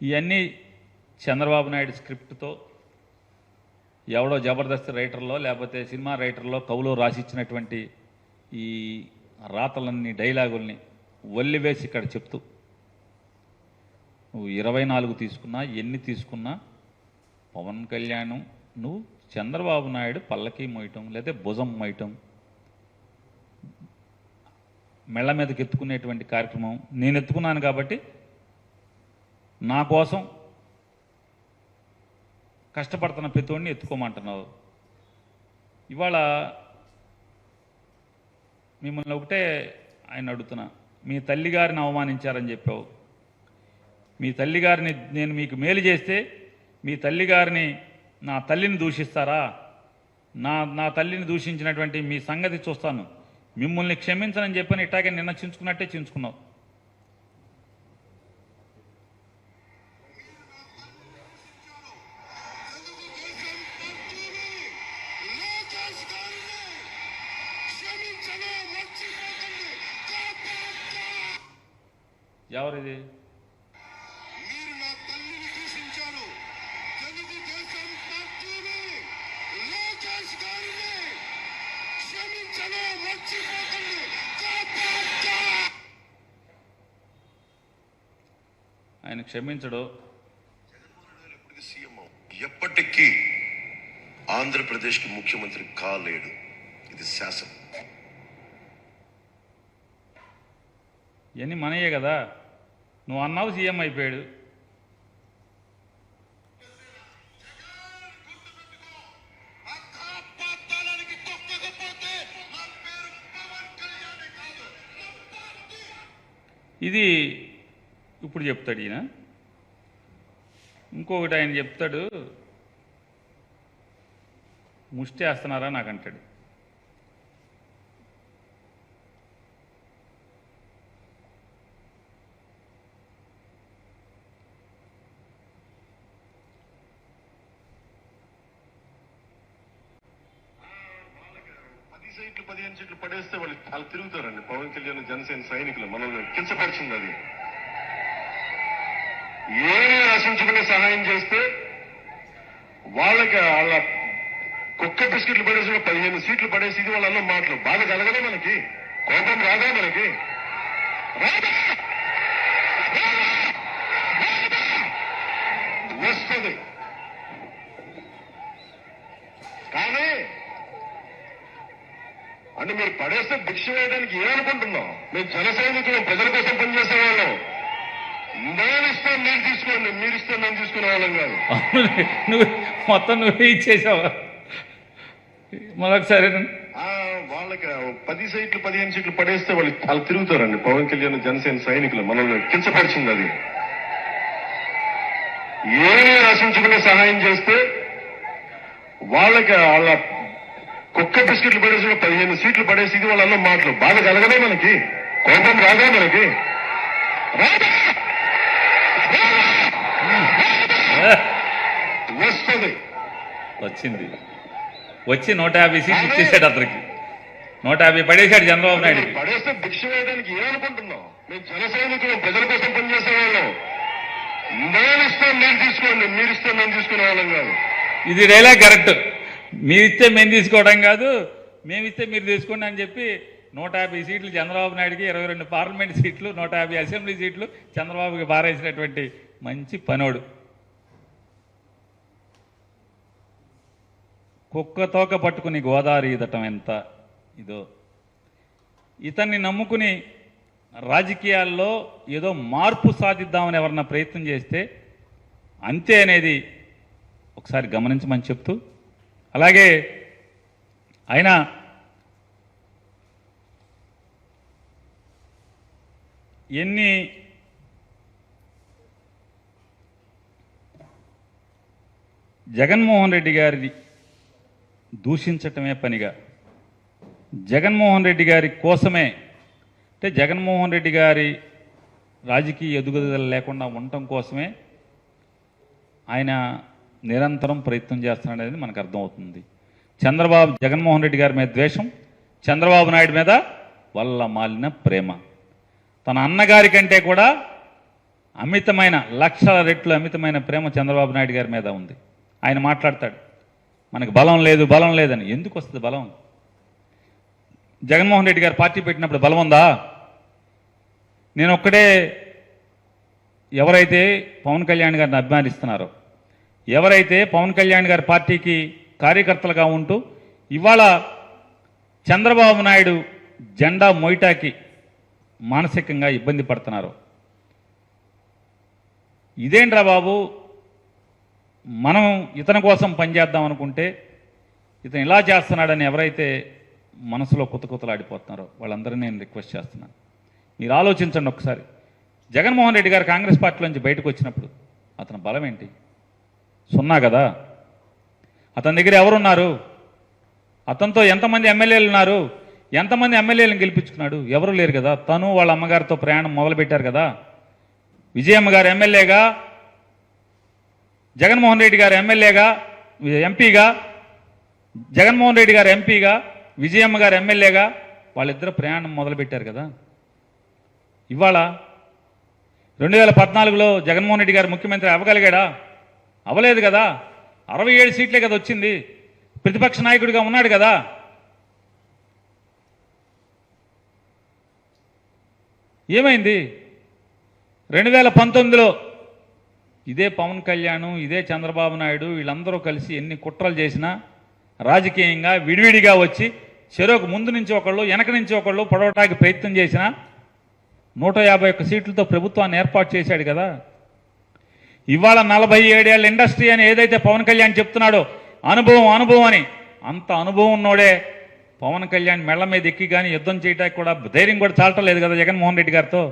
ఇవన్నీ చంద్రబాబు నాయుడు స్క్రిప్ట్తో ఎవడో జబర్దస్త్ రైటర్లో లేకపోతే సినిమా రైటర్లో కవులో రాసిచ్చినటువంటి ఈ రాతలన్నీ డైలాగుల్ని వల్లివేసి ఇక్కడ చెప్తూ నువ్వు ఇరవై నాలుగు తీసుకున్నా ఎన్ని తీసుకున్నా పవన్ కళ్యాణ్ నువ్వు చంద్రబాబు నాయుడు పల్లకి మోయటం లేదా భుజం మోయటం మెళ్ళ మీదకి ఎత్తుకునేటువంటి కార్యక్రమం నేను ఎత్తుకున్నాను కాబట్టి నా కోసం కష్టపడుతున్న ప్రతివాడిని ఎత్తుకోమంటున్నావు. ఇవాళ మిమ్మల్ని ఒకటే ఆయన అడుగుతున్నా మీ తల్లిగారిని అవమానించారని చెప్పావు. మీ తల్లిగారిని నేను మీకు మేలు చేస్తే మీ తల్లిగారిని నా తల్లిని దూషిస్తారా? నా నా తల్లిని దూషించినటువంటి మీ సంగతి చూస్తాను. మిమ్మల్ని క్షమించనని చెప్పని ఇట్టాగే నిన్న చించుకున్నట్టే చించుకున్నావు. కాపాడుతా. ఆయన క్షమించడు. ఎప్పటికీ ఆంధ్రప్రదేశ్కి ముఖ్యమంత్రి కాలేడు. ఇది శాసనం. ఇవన్నీ మనయే కదా? నువ్వు అన్నావు సీఎం అయిపోయాడు. ఇది ఇప్పుడు చెప్తాడు ఈయన. ఇంకొకటి ఆయన చెప్తాడు ముష్టి వేస్తున్నారా నాకు అంటాడు పది సీట్లు పదిహేను సీట్లు పడేస్తే వాళ్ళు వాళ్ళు తిరుగుతారండి. పవన్ కళ్యాణ్ జనసేన సైనికులు మనల్ని కించపరిచింది అది ఏమీ ఆశించకుండా సహాయం చేస్తే వాళ్ళకి వాళ్ళ కుక్క బిస్కెట్లు పడేసిన పదిహేను సీట్లు పడేసి ఇది వాళ్ళ మాటలు. బాధ కలగదా మనకి? కోపం రాదా మనకి? రాదా? వస్తుంది కానీ అంటే మీరు పడేస్తే భిక్ష వేయడానికి ఏమనుకుంటున్నాం మేము జన సైనికులు ప్రజల కోసం పనిచేసే వాళ్ళం నేను ఇస్తే మీరు తీసుకోండి మీరు ఇస్తే మేము తీసుకునే వాళ్ళం కాదు నువ్వు మొత్తం నువ్వే ఇచ్చేసావు. మరొకసారి వాళ్ళకి పది సీట్లు పదిహేను సీట్లు పడేస్తే వాళ్ళు వాళ్ళు తిరుగుతారండి. పవన్ కళ్యాణ్ జనసేన సైనికులు మనల్ని కించపరిచింది అది. ఏమి ఆశించుకునే సహాయం చేస్తే వాళ్ళకి వాళ్ళ కుక్క బిస్కెట్లు పడేసిన పదిహేను సీట్లు పడేసి ఇది వాళ్ళ మాటలు. బాధ కలగదా మనకి. కోపం రాదా మనకి? వస్తుంది. వచ్చింది. వచ్చి నూట యాభై సీట్లు ఇచ్చేసాడు అతనికి. నూట యాభై పడేశాడు చంద్రబాబు నాయుడు. పడేస్తే భిక్ష వేయడానికి ఏమనుకుంటున్నాం మేము జన సైనికులు ప్రజల కోసం పనిచేసే వాళ్ళం నేను ఇస్తే మీరు తీసుకోండి మీరు ఇస్తే మేము తీసుకునే వాళ్ళం కాదు. ఇది డైలాగ్ కరెక్ట్. మీరిస్తే మేము తీసుకోవడం కాదు మేమిస్తే మీరు తీసుకోండి అని చెప్పి నూట యాభై సీట్లు చంద్రబాబు నాయుడుకి ఇరవై రెండు పార్లమెంట్ సీట్లు నూట యాభై అసెంబ్లీ సీట్లు చంద్రబాబుకి బారేసినటువంటి మంచి పనోడు. కుక్క తోక పట్టుకుని గోదావరి ఈదటం ఎంత ఇదో. ఇతన్ని నమ్ముకుని రాజకీయాల్లో ఏదో మార్పు సాధిద్దామని ఎవరన్నా ప్రయత్నం చేస్తే అంతే అనేది ఒకసారి గమనించమని చెప్తూ అలాగే ఆయన ఎన్ని జగన్మోహన్ రెడ్డి గారిది దూషించటమే పనిగా జగన్మోహన్ రెడ్డి గారి కోసమే అంటే జగన్మోహన్ రెడ్డి గారి రాజకీయ ఎదుగుదల లేకుండా ఉండటం కోసమే ఆయన నిరంతరం ప్రయత్నం చేస్తున్నాడనేది మనకు అర్థమవుతుంది. చంద్రబాబు జగన్మోహన్ రెడ్డి గారి మీద ద్వేషం చంద్రబాబు నాయుడు మీద వల్ల మాలిన ప్రేమ. తన అన్నగారి కంటే కూడా అమితమైన లక్షల రెట్లు అమితమైన ప్రేమ చంద్రబాబు నాయుడు గారి మీద ఉంది. ఆయన మాట్లాడతాడు మనకు బలం లేదు బలం లేదని. ఎందుకు వస్తుంది బలం? జగన్మోహన్ రెడ్డి గారు పార్టీ పెట్టినప్పుడు బలం ఉందా? నేను ఒక్కడే ఎవరైతే పవన్ కళ్యాణ్ గారిని అభిమానిస్తున్నారో ఎవరైతే పవన్ కళ్యాణ్ గారి పార్టీకి కార్యకర్తలుగా ఉంటూ ఇవాళ చంద్రబాబు నాయుడు జెండా మొయిటాకి మానసికంగా ఇబ్బంది పడుతున్నారు. ఇదేంట్రా బాబు? మనం ఇతని కోసం పనిచేద్దాం అనుకుంటే ఇతను ఇలా చేస్తున్నాడని ఎవరైతే మనసులో కుత కుతలాడిపోతున్నారో వాళ్ళందరినీ నేను రిక్వెస్ట్ చేస్తున్నాను. మీరు ఆలోచించండి ఒకసారి. జగన్మోహన్ రెడ్డి గారు కాంగ్రెస్ పార్టీ నుంచి బయటకు వచ్చినప్పుడు అతని బలం ఏంటి సున్నా కదా? అతని దగ్గర ఎవరున్నారు? అతనితో ఎంతమంది ఎమ్మెల్యేలు ఉన్నారు? ఎంతమంది ఎమ్మెల్యేలను గెలిపించుకున్నాడు? ఎవరు లేరు కదా? తను వాళ్ళ అమ్మగారితో ప్రయాణం మొదలుపెట్టారు కదా? విజయమ్మ గారు ఎమ్మెల్యేగా? జగన్మోహన్ రెడ్డి గారు ఎమ్మెల్యేగా? ఎంపీగా? జగన్మోహన్ రెడ్డి గారు ఎంపీగా? విజయమ్మ గారు ఎమ్మెల్యేగా? వాళ్ళిద్దరు ప్రయాణం మొదలుపెట్టారు కదా? ఇవాళ రెండు వేల పద్నాలుగులో జగన్మోహన్ రెడ్డి గారు ముఖ్యమంత్రి అవ్వగలిగాడా? అవ్వలేదు కదా. అరవై ఏడు సీట్లే కదా వచ్చింది. ప్రతిపక్ష నాయకుడిగా ఉన్నాడు కదా. ఏమైంది? రెండు వేల పంతొమ్మిదిలో ఇదే పవన్ కళ్యాణ్ ఇదే చంద్రబాబు నాయుడు వీళ్ళందరూ కలిసి ఎన్ని కుట్రలు చేసినా రాజకీయంగా విడివిడిగా వచ్చి చెరోకు ముందు నుంచి ఒకళ్ళు వెనక నుంచి ఒకళ్ళు పొడవటానికి ప్రయత్నం చేసినా నూట యాభై ఒక్క సీట్లతో ప్రభుత్వాన్ని ఏర్పాటు చేశాడు కదా. ఇవాళ నలభై ఏడేళ్ళ ఇండస్ట్రీ అని ఏదైతే పవన్ కళ్యాణ్ చెప్తున్నాడో అనుభవం అనుభవం అని అంత అనుభవం ఉన్నోడే పవన్ కళ్యాణ్ మెళ్ళ మీద ఎక్కి కానీ యుద్ధం చేయడానికి కూడా ధైర్యం కూడా చాలటలేదు కదా జగన్మోహన్ రెడ్డి గారితో?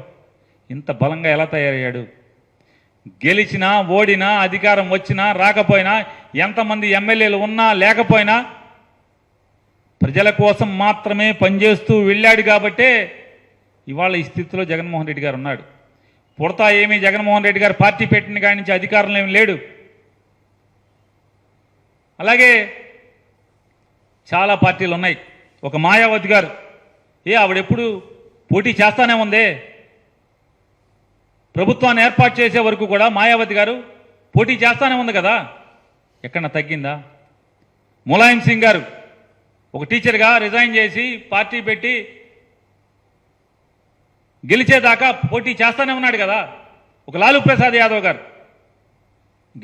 ఇంత బలంగా ఎలా తయారయ్యాడు? గెలిచినా ఓడినా అధికారం వచ్చినా రాకపోయినా ఎంతమంది ఎమ్మెల్యేలు ఉన్నా లేకపోయినా ప్రజల కోసం మాత్రమే పనిచేస్తూ వెళ్ళాడు కాబట్టే ఇవాళ ఈ స్థితిలో జగన్మోహన్ రెడ్డి గారు ఉన్నాడు. పుడతా ఏమీ జగన్మోహన్ రెడ్డి గారు పార్టీ పెట్టిన కాడి నుంచి అధికారంలో ఏమి లేడు. అలాగే చాలా పార్టీలు ఉన్నాయి. ఒక మాయావతి గారు ఏ ఆవిడెప్పుడు పోటీ చేస్తానే ఉందే? ప్రభుత్వాన్ని ఏర్పాటు చేసే వరకు కూడా మాయావతి గారు పోటీ చేస్తానే ఉంది కదా? ఎక్కడన్నా తగ్గిందా? ములాయం సింగ్ గారు ఒక టీచర్గా రిజైన్ చేసి పార్టీ పెట్టి గెలిచేదాకా పోటీ చేస్తానే ఉన్నాడు కదా. ఒక లాలూ ప్రసాద్ యాదవ్ గారు.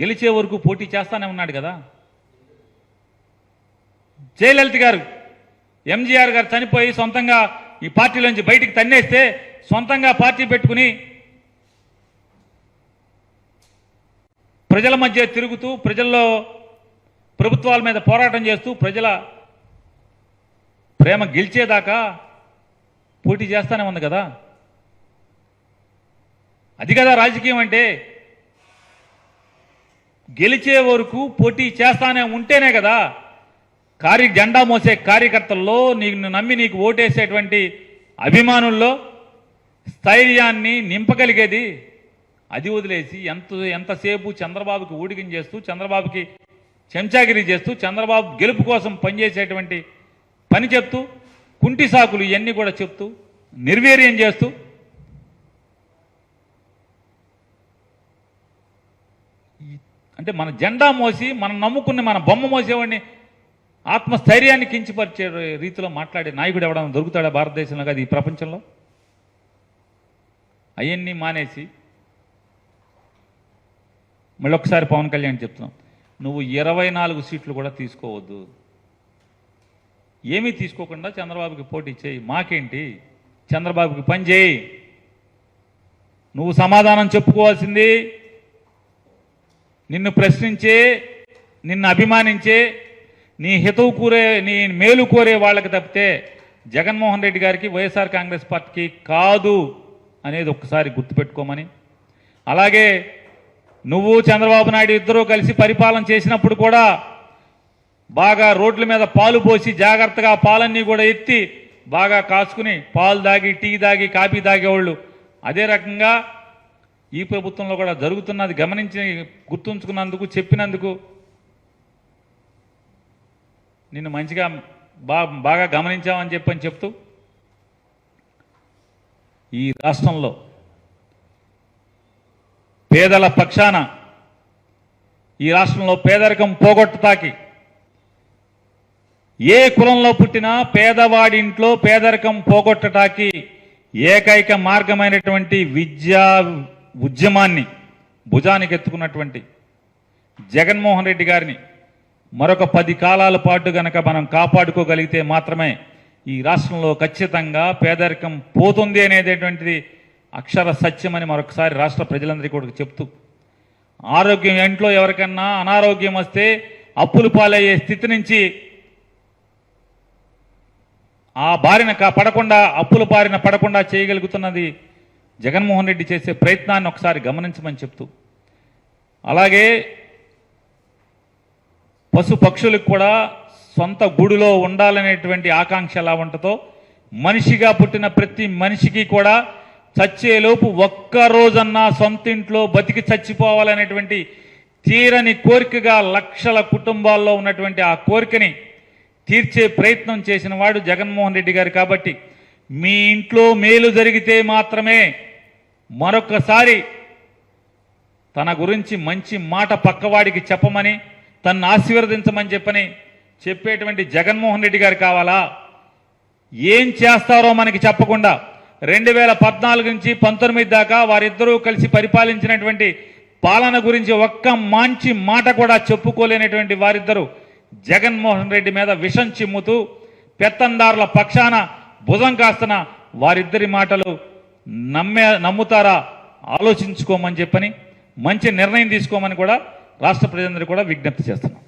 గెలిచే వరకు పోటీ చేస్తానే ఉన్నాడు కదా. జయలలిత గారు ఎంజీఆర్ గారు చనిపోయి సొంతంగా ఈ పార్టీలోంచి బయటికి తన్నేస్తే సొంతంగా పార్టీ పెట్టుకుని ప్రజల మధ్య తిరుగుతూ ప్రజల్లో ప్రభుత్వాల మీద పోరాటం చేస్తూ ప్రజల ప్రేమ గెలిచేదాకా పోటీ చేస్తానే ఉంది కదా. అది కదా రాజకీయం అంటే. గెలిచే వరకు పోటీ చేస్తానే ఉంటేనే కదా కార్య జెండా మోసే కార్యకర్తల్లో నీకు నమ్మి నీకు ఓటేసేటువంటి అభిమానుల్లో స్థైర్యాన్ని నింపగలిగేది. అది వదిలేసి ఎంత ఎంతసేపు చంద్రబాబుకి ఊడికం చేస్తూ చంద్రబాబుకి చెంచాగిరి చేస్తూ చంద్రబాబు గెలుపు కోసం పనిచేసేటువంటి పని చెప్తూ కుంటి సాకులు ఇవన్నీ కూడా చెప్తూ నిర్వీర్యం చేస్తూ అంటే మన జెండా మోసి మనం నమ్ముకుని మన బొమ్మ మోసేవాడిని ఆత్మస్థైర్యాన్ని కించిపరిచే రీతిలో మాట్లాడే నాయకుడు ఎవడన్నా దొరుకుతాడా భారతదేశంలో కాదు ఈ ప్రపంచంలో? అవన్నీ మానేసి మళ్ళీ ఒకసారి పవన్ కళ్యాణ్ చెప్తున్నాం. నువ్వు ఇరవై నాలుగు సీట్లు కూడా తీసుకోవద్దు. ఏమీ తీసుకోకుండా చంద్రబాబుకి పోటీ చేయి. మాకేంటి? చంద్రబాబుకి పని చేయి. నువ్వు సమాధానం చెప్పుకోవాల్సింది నిన్ను ప్రశ్నించే నిన్ను అభిమానించే నీ హితవు కూరే నీ మేలు కోరే వాళ్ళకి తప్పితే జగన్మోహన్ రెడ్డి గారికి వైఎస్ఆర్ కాంగ్రెస్ పార్టీకి కాదు అనేది ఒక్కసారి గుర్తుపెట్టుకోమని. అలాగే నువ్వు చంద్రబాబు నాయుడు ఇద్దరూ కలిసి పరిపాలన చేసినప్పుడు కూడా బాగా రోడ్ల మీద పాలు పోసి జాగ్రత్తగా పాలన్నీ కూడా ఎత్తి బాగా కాసుకుని పాలు దాగి టీ దాగి కాఫీ తాగేవాళ్ళు అదే రకంగా ఈ ప్రభుత్వంలో కూడా జరుగుతున్నది గమనించి గుర్తుంచుకున్నందుకు చెప్పినందుకు నిన్ను మంచిగా బా బాగా గమనించామని చెప్పని చెప్తూ ఈ రాష్ట్రంలో పేదల పక్షాన ఈ రాష్ట్రంలో పేదరికం పోగొట్టటాకి ఏ కులంలో పుట్టినా పేదవాడి ఇంట్లో పేదరికం పోగొట్టటాకి ఏకైక మార్గమైనటువంటి విద్యా ఉద్యమాన్ని భుజానికి ఎత్తుకున్నటువంటి జగన్మోహన్ రెడ్డి గారిని మరొక పది కాలాల పాటు గనక మనం కాపాడుకోగలిగితే మాత్రమే ఈ రాష్ట్రంలో ఖచ్చితంగా పేదరికం పోతుంది అనేటటువంటిది అక్షర సత్యమని మరొకసారి రాష్ట్ర ప్రజలందరికీ కూడా చెప్తూ ఆరోగ్యం ఇంట్లో ఎవరికన్నా అనారోగ్యం వస్తే అప్పులు పాలయ్యే స్థితి నుంచి ఆ బారిన పడకుండా అప్పుల బారిన పడకుండా చేయగలుగుతున్నది జగన్మోహన్ రెడ్డి చేసే ప్రయత్నాన్ని ఒకసారి గమనించమని చెప్తూ అలాగే పశు పక్షులకు కూడా సొంత గుడిలో ఉండాలనేటువంటి ఆకాంక్ష ఎలా ఉంటుందో మనిషిగా పుట్టిన ప్రతి మనిషికి కూడా చచ్చేలోపు ఒక్క రోజన్నా సొంత ఇంట్లో బతికి చచ్చిపోవాలనేటువంటి తీరని కోరికగా లక్షల కుటుంబాల్లో ఉన్నటువంటి ఆ కోరికని తీర్చే ప్రయత్నం చేసిన వాడు జగన్మోహన్ రెడ్డి గారు కాబట్టి మీ ఇంట్లో మేలు జరిగితే మాత్రమే మరొకసారి తన గురించి మంచి మాట పక్కవాడికి చెప్పమని తన్ను ఆశీర్వదించమని చెప్పని చెప్పేటువంటి జగన్మోహన్ రెడ్డి గారు కావాలా? ఏం చేస్తారో మనకి చెప్పకుండా రెండు వేల పద్నాలుగు నుంచి పంతొమ్మిది దాకా వారిద్దరూ కలిసి పరిపాలించినటువంటి పాలన గురించి ఒక్క మంచి మాట కూడా చెప్పుకోలేనటువంటి వారిద్దరూ జగన్మోహన్ రెడ్డి మీద విషం చిమ్ముతూ పెత్తందారుల పక్షాన భుజం కాస్తున్న వారిద్దరి మాటలు నమ్మే నమ్ముతారా ఆలోచించుకోమని చెప్పని మంచి నిర్ణయం తీసుకోమని కూడా రాష్ట్ర ప్రజలందరూ కూడా విజ్ఞప్తి చేస్తున్నాం.